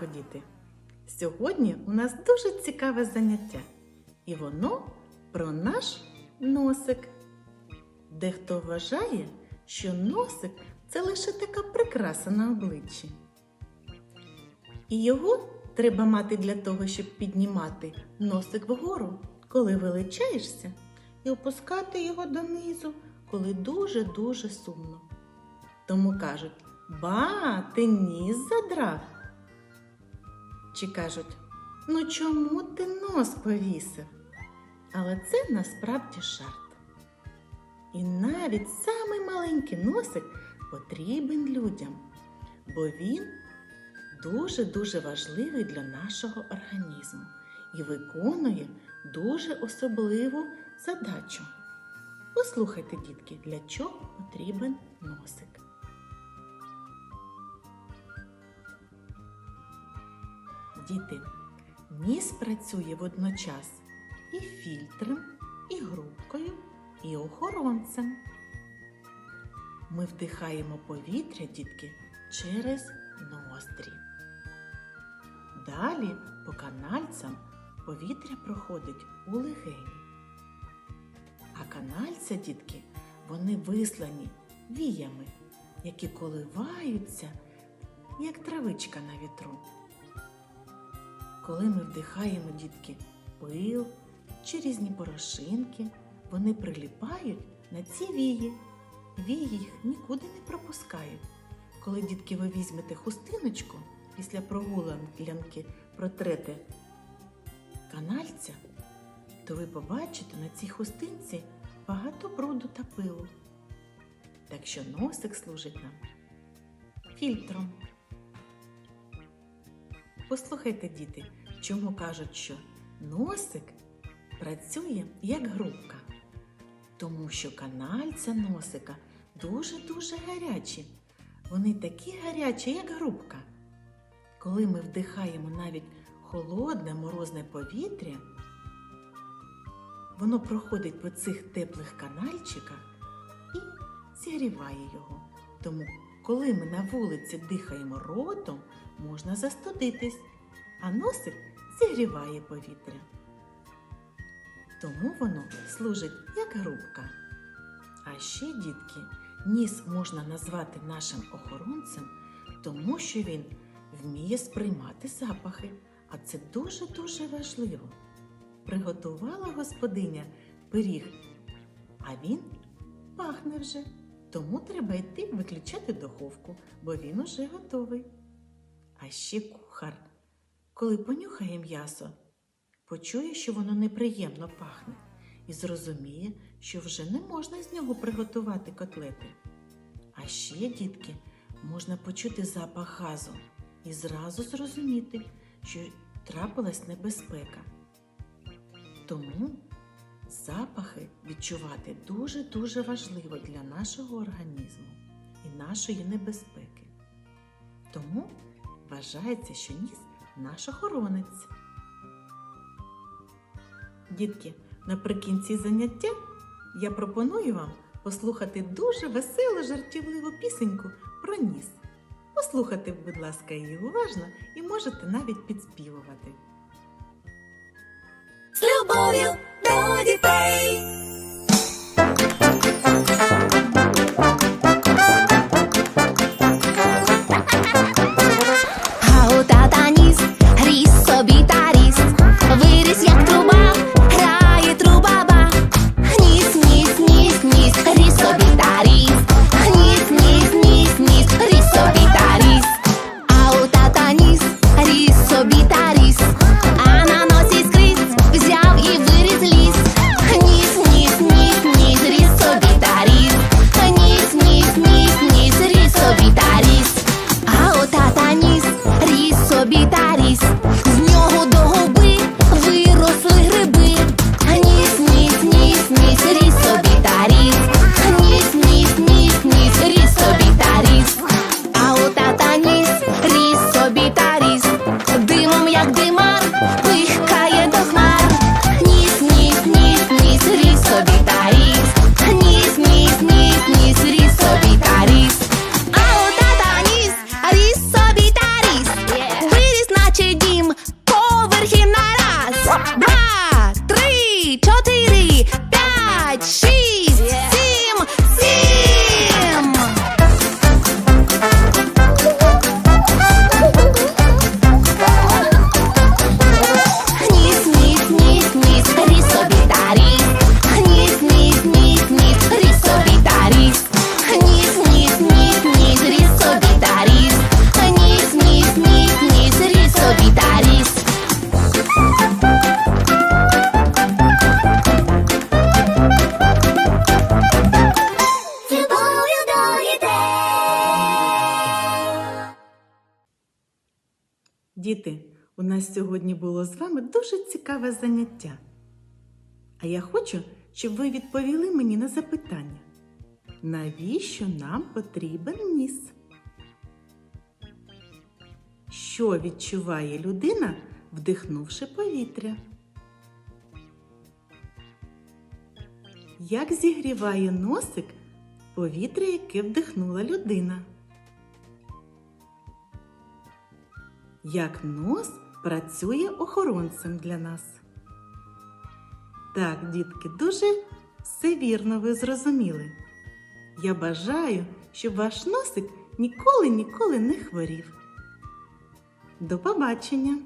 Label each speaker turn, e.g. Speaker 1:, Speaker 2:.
Speaker 1: Ранку, діти! Сьогодні у нас дуже цікаве заняття, і воно про наш носик. Дехто вважає, що носик це лише така прикраса на обличчі. І його треба мати для того, щоб піднімати носик вгору, коли величаєшся, і опускати його донизу, коли дуже-дуже сумно. Тому кажуть, ба, ти ніс задрав. Чи кажуть, ну чому ти нос повісив? Але це насправді жарт. І навіть самий маленький носик потрібен людям, бо він дуже-дуже важливий для нашого організму і виконує дуже особливу задачу. Послухайте, дітки, для чого потрібен носик. Діти, ніс працює водночас і фільтром, і грубкою, і охоронцем. Ми вдихаємо повітря, дітки, через ноздрі. Далі по канальцям повітря проходить у легені. А канальця, дітки, вони вислані віями, які коливаються, як травичка на вітру. Коли ми вдихаємо, дітки, пил чи різні порошинки, вони приліпають на ці вії. Вії їх нікуди не пропускають. Коли, дітки, ви візьмете хустиночку після прогулянки протрете канальця, то ви побачите на цій хустинці багато бруду та пилу. Так що носик служить нам фільтром. Послухайте, діти, чому кажуть, що носик працює як грубка, тому що канальця носика дуже-дуже гарячі. Вони такі гарячі, як грубка. Коли ми вдихаємо навіть холодне морозне повітря, воно проходить по цих теплих канальчиках і зігріває його. Тому, коли ми на вулиці дихаємо ротом, можна застудитись, а носик зігріває повітря. Тому воно служить як грубка. А ще, дітки, ніс можна назвати нашим охоронцем, тому що він вміє сприймати запахи, а це дуже-дуже важливо. Приготувала господиня пиріг, а він пахне вже. Тому треба йти виключати духовку, бо він уже готовий. А ще кухар, коли понюхає м'ясо, почує, що воно неприємно пахне, і зрозуміє, що вже не можна з нього приготувати котлети. А ще, дітки, можна почути запах газу і зразу зрозуміти, що трапилась небезпека. Тому запахи відчувати дуже-дуже важливо для нашого організму і нашої небезпеки. Тому вважається, що ніс наш охоронець. Дітки, наприкінці заняття я пропоную вам послухати дуже веселу жартівливу пісеньку про ніс. Послухайте, будь ласка, її уважно і можете навіть підспівувати.
Speaker 2: з любов'ю до дітей.
Speaker 1: Діти, у нас сьогодні було з вами дуже цікаве заняття. А я хочу, щоб ви відповіли мені на запитання. Навіщо нам потрібен ніс? Що відчуває людина, вдихнувши повітря? Як зігріває носик повітря, яке вдихнула людина? Як нос працює охоронцем для нас? Так, дітки, дуже все вірно ви зрозуміли. Я бажаю, щоб ваш носик ніколи ніколи не хворів. До побачення!